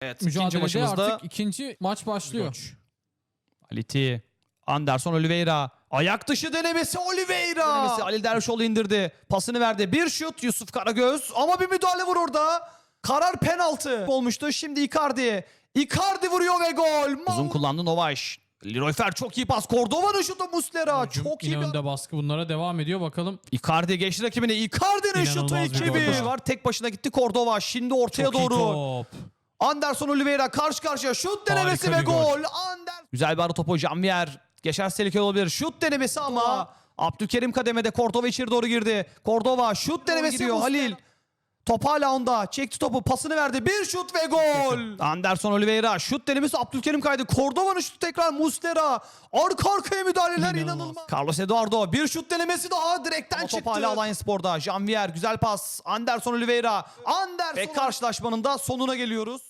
Evet ikinci mücadelede maçımızda artık ikinci maç başlıyor. Aliti. Anderson Oliveira. Ayak dışı denemesi Oliveira. Denemesi Ali Dervişoğlu indirdi. Pasını verdi. Bir şut Yusuf Karagöz. Ama bir müdahale var orada. Karar penaltı olmuştu. Şimdi Icardi. Icardi vuruyor ve gol. Uzun kullandı Novaş. Leroy Fer çok iyi pas. Cordova'nın şutu Muslera. Hücum Çok iyi önde baskı bunlara devam ediyor. Bakalım Icardi geçti rakibine. Icardi'nin şutu İnanılmaz bir 2-1. gol. Var tek başına gitti Cordova. Şimdi ortaya çok iyi doğru. top. Anderson Oliveira karşı karşıya şut denemesi Harika ve gol. gol. Ander Güzel bir ara topu Janvier. Geçer tehlikeli olabilir. Şut denemesi ama Abdülkerim kademede Cordova içeri doğru girdi. Cordova şut denemesi diyor Halil. Top hala onda. Çekti topu pasını verdi. Bir şut ve gol. Anderson Oliveira şut denemesi Abdülkerim kaydı. Cordova'nın şutu tekrar Muslera. Arka arkaya müdahaleler İnanılmaz. inanılmaz. Carlos Eduardo bir şut denemesi daha direkten çıktı. Top hala Alliance Spor'da. Janvier güzel pas. Anderson Oliveira. Anderson ve karşılaşmanın da sonuna geliyoruz.